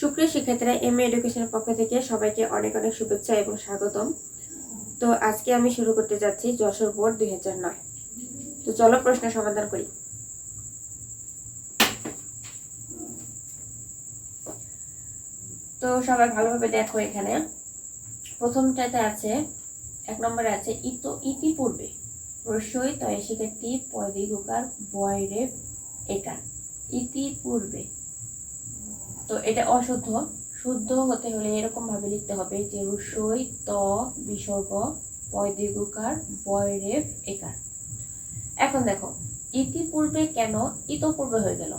সুপ্রিয় শিক্ষার্থীরা M A এডুকেশনের পক্ষ থেকে সবাইকে অনেক অনেক শুভেচ্ছা এবং স্বাগতম। তো আজকে আমি শুরু করতে যাচ্ছি যশোর বোর্ড দুই হাজার নয়। তো চলো প্রশ্ন সমাধান করি। তো সবাই ভালোভাবে দেখো এখানে। প্রথমটাতে আছে, এক নম্বরে আছে ইত ইতিপূর্বে রসই তয় শিক্ষার্থী পদিগুকার বয়রে একার। ইতিপূর্বে তো এটা অশুদ্ধ। শুদ্ধ হতে হলে এরকম ভাবে লিখতে হবে যে রসই ত বিসর্গ পয়দিগুকার বয়রেফ একার। এখন দেখো, ইতিপূর্বে কেন ইতপূর্বে হয়ে গেল?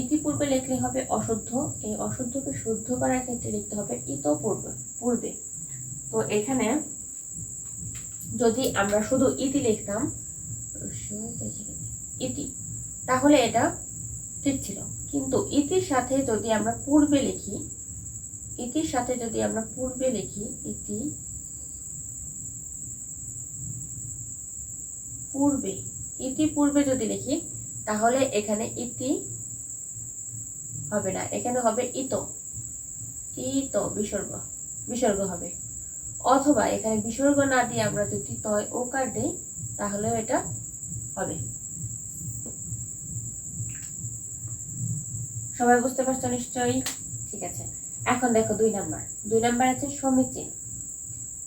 ইতিপূর্বে লিখলে হবে অশুদ্ধ, এই অশুদ্ধকে শুদ্ধ করার ক্ষেত্রে লিখতে হবে ইতপূর্বে, পূর্বে। তো এখানে যদি আমরা শুধু ইতি লিখতাম ইতি, তাহলে এটা ঠিক ছিল। কিন্তু ইতির সাথে যদি আমরা পূর্বে লিখি, ইতির সাথে যদি আমরা পূর্বে লিখি, ইতি পূর্বে ইতি পূর্বে যদি লিখি, তাহলে এখানে ইতি হবে না, এখানে হবে ইত। ইত বিসর্গ বিসর্গ হবে। অথবা এখানে বিসর্গ না দিয়ে আমরা যদি তয় ওকার দিই তাহলে এটা হবে। সবাই বুঝতে পারছ নিশ্চয়ই? ঠিক আছে। এখন দেখো দুই নাম্বার। দুই নাম্বার আছে সমীচীন।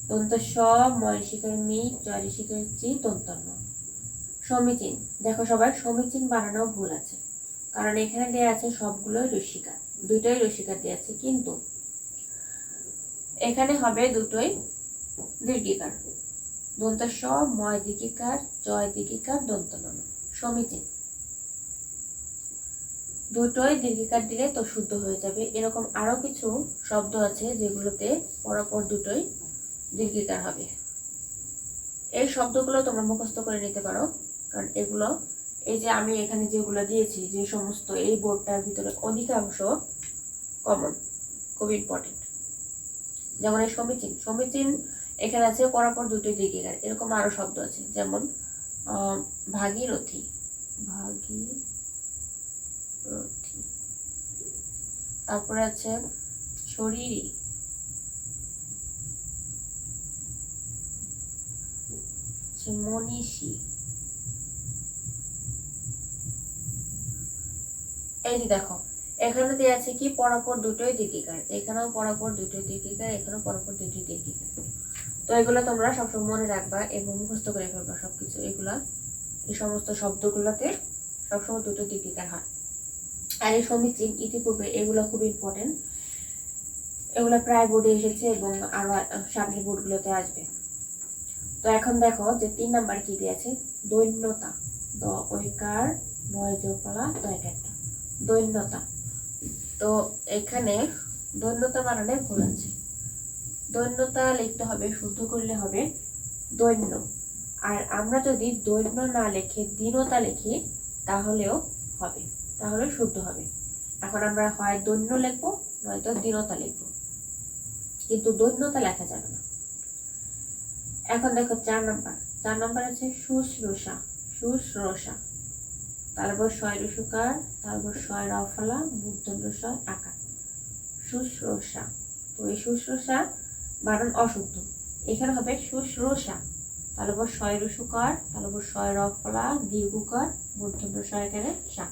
দন্ত স ময় শিকার মি জয় চি দন্ত ন সমীচীন। দেখো সবাই, সমীচীন বানানো ভুল আছে। কারণ এখানে দেওয়া আছে সবগুলোই রসিকা। দুটোই রসিকা দেওয়া আছে, কিন্তু এখানে হবে দুটোই দীর্ঘিকার। দন্ত স, ময় দীঘিকার জয় দীঘিকার দন্ত ন সমীচীন। দুটোই দীর্ঘিকার দিলে তো শুদ্ধ হয়ে যাবে। এরকম আরও কিছু শব্দ আছে যেগুলোতে পরপর দুটোই দীর্ঘিকার হবে। এই শব্দগুলো তোমরা মুখস্থ করে নিতে পারো, কারণ এগুলো এই যে আমি এখানে যেগুলো দিয়েছি, যে সমস্ত এই বোর্ডটার ভিতরে অধিকাংশ কমন খুব ইম্পর্টেন্ট যেমন এই সমীচীন সমীচীন এখানে আছে পরপর দুটোই দীর্ঘিকার এরকম আরও শব্দ আছে, যেমন ভাগীরথী। ভাগী তারপরে আছে শরীরী মনীষী। এই যে দেখো, এখানে দেওয়া আছে কি? পরপর দুটোই দীর্ঘিকার এখানেও পরপর দুটোই দীর্ঘিকার এখানেও পরপর দুটোই দীর্ঘিকার তো এগুলো তোমরা সবসময় মনে রাখবা এবং মুখস্থ করে ফেলবা সবকিছু। এগুলা, এই সমস্ত শব্দগুলোতে সবসময় দুটো দীর্ঘিকার হয়। আর এই সমীচীন ইতিপূর্বে এগুলো খুব ইম্পর্টেন্ট এগুলো প্রায় বোর্ডে এসেছে এবং আরও সামনের বোর্ডগুলোতে আসবে। তো এখন দেখো যে তিন নাম্বার কি দিয়েছে? দৈন্যতা। দ নয় দয়কারটা দৈন্যতা। তো এখানে দৈন্যতা বানানে ভুল আছে। দৈন্যতা লিখতে হবে, শুদ্ধ করলে হবে দৈন্য। আর আমরা যদি দৈন্য না লিখে, দীনতা লিখি, তাহলেও হবে। তাহলে শুদ্ধ হবে। এখন আমরা হয় দৈন্য লিখব, নয়তো দীনতা লিখব। কিন্তু দৈন্যতা লেখা যাবে না। এখন দেখো চার নাম্বার। চার নাম্বার আছে শুশ্রূষা শুশ্রূষা। তারপর ছয় রসুকার তারপর ছয় রাফলা মূর্ধন্য ছয় আকার। শুশ্রূষা। তো এই শুশ্রূষা বানান অশুদ্ধ। এখানে হবে শুশ্রূষা। তারপর ছয় রসুকার তারপর ছয় রফলা দীর্ঘকার মূর্ধন্য ছয় এখানে সা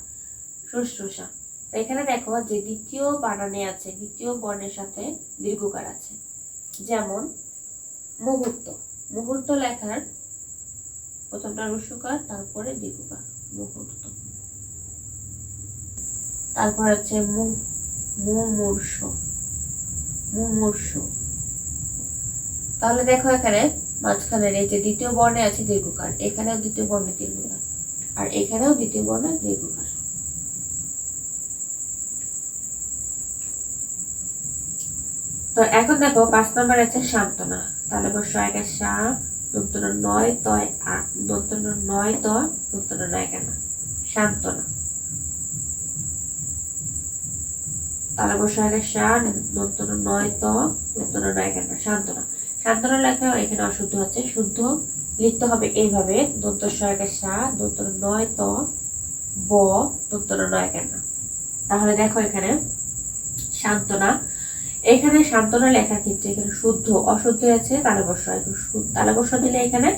শুশ্রূষা। এখানে দেখো যে দ্বিতীয় বানানে আছে, দ্বিতীয় বর্ণের সাথে দীর্ঘকার আছে। যেমন, মুহূর্ত। মুহূর্ত লেখার প্রথমটা রস্যকার, তারপরে দীর্ঘকার, মুহূর্ত। তারপর মু- মুমূর্ষ। মুমূর্ষ। তাহলে দেখো এখানে মাঝখানের এই যে দ্বিতীয় বর্ণে আছে দীর্ঘকার, এখানেও দ্বিতীয় বর্ণে দীর্ঘকার আর এখানেও দ্বিতীয় বর্ণে দীর্ঘকার। তো এখন দেখো, পাঁচ নম্বর আছে সান্ত্বনা। তাহলে বসো, একা সা দন্তন নয়, তয়, আ দন্তন নয় ত দন্তন নয় কেন সান্ত্বনা। তাহলে বসো, একা সা দন্তন নয় ত দন্তন নয় কেন সান্ত্বনা। সান্ত্বনা লেখা এখানে অশুদ্ধ হচ্ছে, শুদ্ধ। লিখতে হবে এইভাবে দন্ত সয়কা সা দন্তন নয় ত ব দন্তন নয় কেন তাহলে দেখো এখানে সান্ত্বনা এখানে সান্ত্বনা লেখার ক্ষেত্রে এখানে শুদ্ধ, অশুদ্ধ আছে তালবস্য তালবস্য দিলে এখানে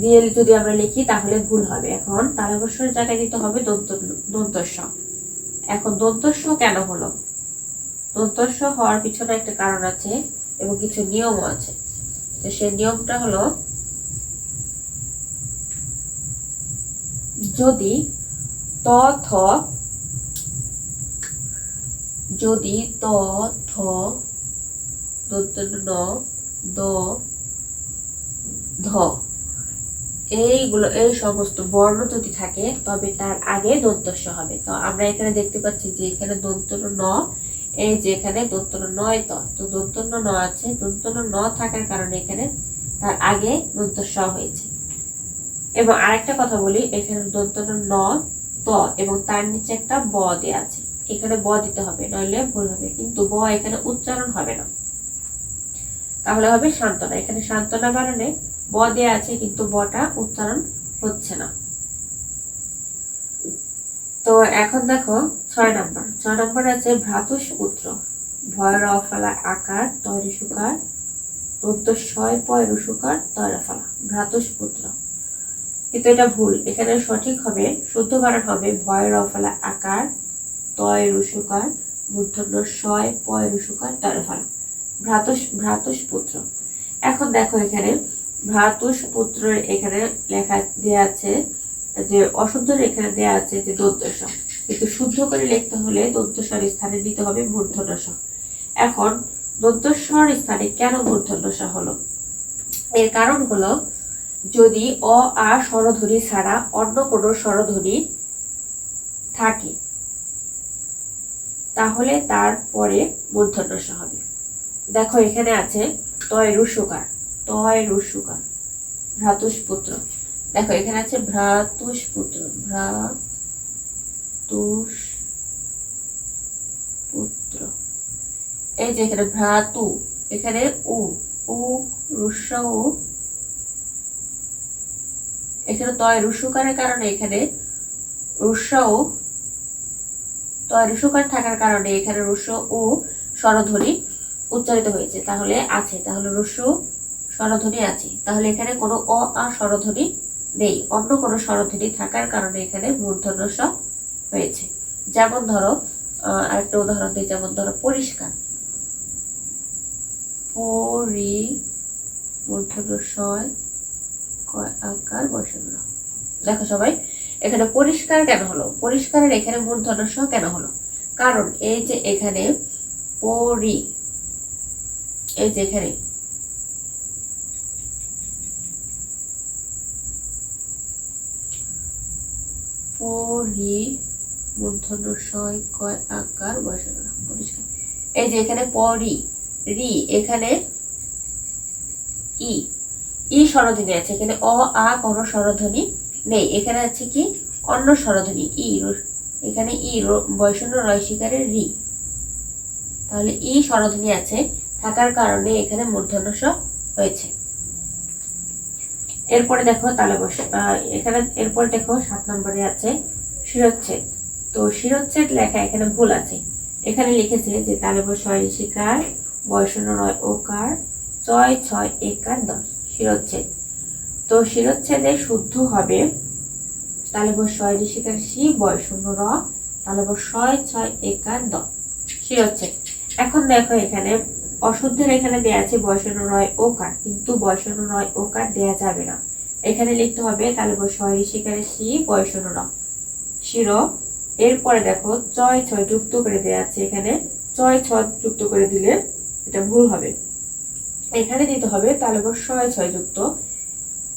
দিয়ে যদি আমরা লিখি, তাহলে ভুল হবে। এখন তালবস্যের জায়গায় দিতে হবে দন্ত দন্তস্ব। এখন দন্তস্ব কেন হলো? দন্তস্ব হওয়ার পিছনে একটা কারণ আছে এবং কিছু নিয়মও আছে। তো সেই নিয়মটা হলো, যদি ত থ যদি ত, থ ন দ ধ। এইগুলো, এই সমস্ত বর্ণ যদি থাকে, তবে তার আগে দন্তস্ব হবে। তো আমরা এখানে দেখতে পাচ্ছি যে এখানে দন্ত ন, এই যে এখানে দন্ত নয় ত। তো দন্ত ন আছে দন্ত ন থাকার কারণে এখানে তার আগে দন্তস্ব হয়েছে। এবং আরেকটা কথা বলি, এখানে দন্ত ন, ত এবং তার নিচে একটা ব দেয়া আছে। এখানে ব দিতে হবে, নইলে ভুল হবে। কিন্তু ব এখানে উচ্চারণ হবে না। তাহলে হবে সান্ত্বনা। এখানে সান্ত্বনা কারণে ব দেয়া আছে, কিন্তু বটা উচ্চারণ হচ্ছে না। তো এখন দেখো ছয় নম্বর। ছয় নম্বর আছে ভ্রাতুষ পুত্র। ভয়ের অফালা আকার তৈরি সুকার দন্তস্বয় পয় রুসুকার তয়রা ভ্রাতুষ পুত্র। কিন্তু এটা ভুল। এখানে সঠিক হবে, শুদ্ধ বানান হবে ভয়ের অফালা আকার তয় রুসুকার মূর্ধন্য শয় পয় রুসুকার তয়রা ফালা ভ্রাতুষ ভ্রাতুষ পুত্র। এখন দেখো এখানে ভ্রাতুষ পুত্র এখানে লেখা দেয়া আছে, যে অশুদ্ধের এখানে দেয়া আছে যে দন্তস কিন্তু শুদ্ধ করে লিখতে হলে দন্তস্বর স্থানে দিতে হবে মূর্ধন্যস এখন দন্তস্বর স্থানে কেন মূর্ধন্যস হলো? এর কারণ হলো, যদি অ আ স্বরধ্বনি ছাড়া অন্য কোনো স্বরধ্বনি থাকে তাহলে তারপরে মূর্ধন্যস হবে। দেখো এখানে আছে, তয় রুসুকার তয় রুসুকার ভ্রাতুষ পুত্র দেখো এখানে আছে ভ্রাতুষ পুত্র ভ্রাতুষ পুত্র এই যে এখানে ভ্রাতু, এখানে উ উ রুস্য উ এখানে তয় রুসুকারের কারণে এখানে রুস্য তয় রুসুকার থাকার কারণে এখানে রুস্য ও স্বরধ্বনি উচ্চারিত হয়েছে। তাহলে আছে, তাহলে রস্য স্বরধ্বনি আছে। তাহলে এখানে কোনো অ, আ স্বরধ্বনি নেই। অন্য কোনো স্বরধ্বনি থাকার কারণে এখানে মূর্ধন্য স হয়েছে। যেমন ধরো আরেকটা উদাহরণ দিই, যেমন ধরো পরিষ্কার। পরি মূর্ধন্য সয় আকার বসন্য দেখো সবাই এখানে পরিষ্কার কেন হলো? পরিষ্কারের এখানে মূর্ধন্য স কেন হলো? কারণ এই যে এখানে পরি, এই যে এখানে কয় পরিষ্কার। এই যে এখানে পরি, রি, এখানে ই ই স্বরধ্বনি আছে। এখানে অ, আ কোনো স্বরধ্বনি নেই। এখানে আছে কি? অন্য স্বরধ্বনি ই এখানে ই বৈষণ্য রয় শিকারের রি। তাহলে ই স্বরধ্বনি আছে, থাকার কারণে এখানে মূর্ধন্য স হয়েছে। এরপরে দেখো তালে এখানে, এরপরে দেখো সাত নম্বরে আছে শিরোচ্ছেদ। তো শিরোচ্ছেদ লেখা এখানে ভুল আছে। এখানে লিখেছে যে তালে বস ছয় ঋষিকার বয়সন্য নয় ওকার ছয় ছয় একার দশ, শিরোচ্ছেদ। তো শিরোচ্ছেদে শুদ্ধ হবে। তালে বস ছয় ঋষিকার সি বয়সন্য র তালে বস ছয়, একার দশ শিরোচ্ছেদ। এখন দেখো এখানে, অশুদ্ধের এখানে দেয়া আছে বয়সন্য নয় ও কার কিন্তু বয়সন্য নয় ও কার দেয়া যাবে না। এখানে লিখতে হবে, তাহলে ছয় শিকারে সি বয়সন্য ন। শির, এরপরে দেখো, ছয় ছয় যুক্ত করে দেয়া আছে এখানে। ছয় ছয় যুক্ত করে দিলে এটা ভুল হবে। এখানে দিতে হবে, তাহলে ছয় ছয় যুক্ত।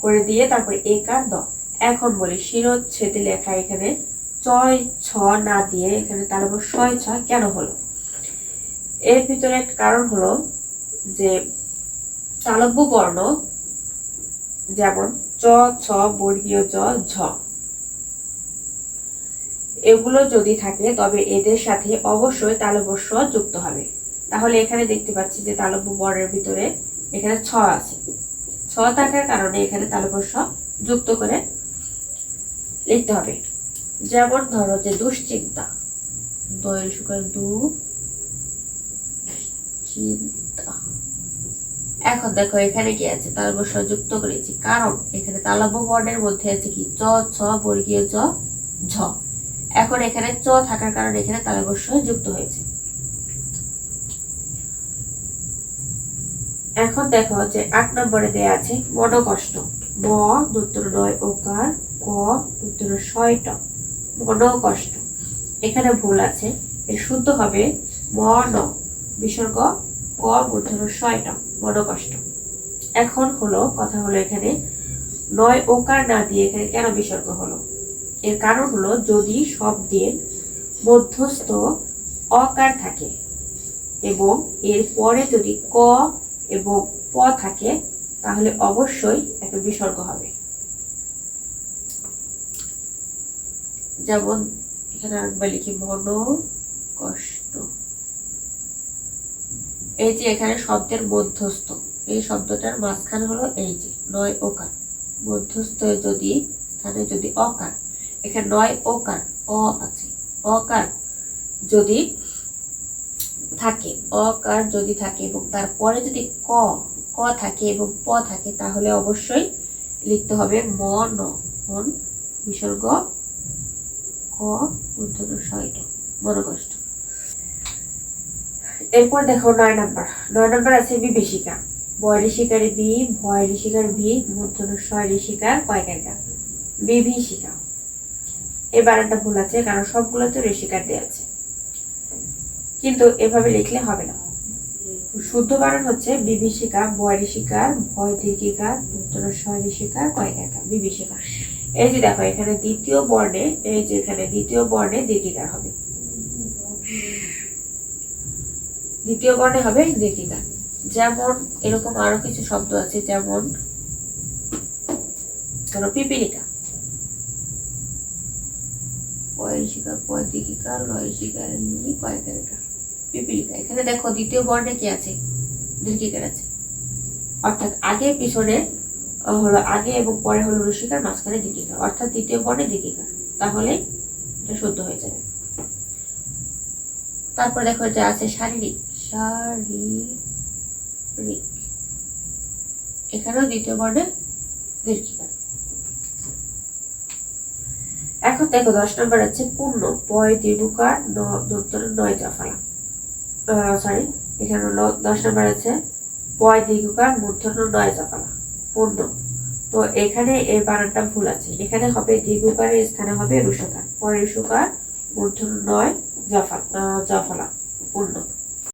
করে দিয়ে তারপরে একার দ। এখন বলি শিরোচ্ছেদে লেখা এখানে ছয়, ছ না দিয়ে এখানে তাহলে ছয় ছয় কেন হলো? এর ভিতরে একটা কারণ হলো যে তালব্য বর্ণ যেমন চ, ছ, বর্গীয় জ, ঝ। এগুলো যদি থাকে, তবে এদের সাথে অবশ্যই তালব্য যুক্ত হবে। তাহলে এখানে দেখতে পাচ্ছি যে তালব্য বর্ণের ভিতরে এখানে ছ আছে। ছ থাকার কারণে এখানে তালপর যুক্ত করে লিখতে হবে। যেমন ধরো যে দুশ্চিন্তা। দয়ের সুকার দু। এখন দেখো এখানে কি আছে? তাল যুক্ত করেছি। কারণ এখানে তালব্য বর্ণের মধ্যে আছে কি? চ, ছ, বর্গীয় চ, ঝ। এখন এখানে চ থাকার কারণে এখানে তালব্য যুক্ত হয়েছে। এখন দেখো যে আট নম্বরে দেয়া আছে মনোকষ্ট। ম, দুত্তর নয় ওকার, ক, দুত্তর ছয় ট মনোকষ্ট। এখানে ভুল আছে। এর শুদ্ধ হবে মন বিসর্গ, ক মূর্ধন্য ছয় ট মনোকষ্ট। এখন হলো, কথা হলো এখানে নয় ওকার না দিয়ে এখানে কেন বিসর্গ হলো? এর কারণ হলো, যদি শব্দের মধ্যস্থ অকার থাকে এবং এর পরে যদি ক এবং প থাকে, তাহলে অবশ্যই একটা বিসর্গ হবে। যেমন এখানে আরেকবার লিখি, মন কষ্ট। এই যে এখানে শব্দের মধ্যস্থ, এই শব্দটার মাঝখানে হলো এই যে, নয় ওকার। মধ্যস্থ যদি, স্থানে যদি অকার, এখানে নয় ওকার, অ আছে। অকার যদি থাকে অকার যদি থাকে এবং তারপরে যদি ক ক থাকে এবং প থাকে, তাহলে অবশ্যই লিখতে হবে মন মন বিসর্গ, ক মনকষ্ট এরপর দেখো নয় নাম্বার। নয় নাম্বার আছে বিভীষিকা। বয় ঋষিকার বি ভয় ঋষিকার ভি মূর্ধন্য শয় ঋষিকার কয়কারিকা বিভীষিকা। এই বানানটা ভুল আছে, কারণ সবগুলোতে ঋষিকার দেওয়া আছে। কিন্তু এভাবে লিখলে হবে না। শুদ্ধ বারণ হচ্ছে বিভীষিকা বয় ঋষিকার ভয় দীর্ঘিকার উত্তর শয় ঋষিকার কয়কার বিভীষিকা। এই যে দেখো, এখানে দ্বিতীয় বর্ণে, এই যে এখানে দ্বিতীয় বর্ণে দীর্ঘিকার হবে। দ্বিতীয় বর্ণে হবে দীর্ঘিকার যেমন এরকম আরও কিছু শব্দ আছে, যেমন ধরো পিপিলিকা। পয়রিশিকা পয়দিকিকা লয়সিকা, নি কয়কারিকা পিপিলিকা এখানে দেখো দ্বিতীয় বর্ণে কি আছে? দীর্ঘিকার আছে। অর্থাৎ আগে, পিছনে হলো আগে এবং পরে হলো রসিকার, মাঝখানে দীর্ঘিকা অর্থাৎ দ্বিতীয় বর্ণে দীর্ঘিকা তাহলে এটা শুদ্ধ হয়ে যাবে। তারপর দেখো যে আছে শারীরিক। শারীরিক। এখানেও দ্বিতীয় বর্ণে দীর্ঘিকা এখন দেখো দশ নম্বর আছে, পূর্ণ, পয় দীর্ঘকার নতুন নয়, জাফালা। সরি এখানে হলো দশ নম্বর আছে। পয় দীর্ঘকার, মূর্ধন্য, নয় চাপালা পূর্ণ। তো এখানে এই বানানটা ভুল আছে। এখানে হবে দীর্ঘকারের স্থানে হবে রুষকার পয় রুষকার মূর্ধন্য, নয় জফা জাফালা। পূর্ণ।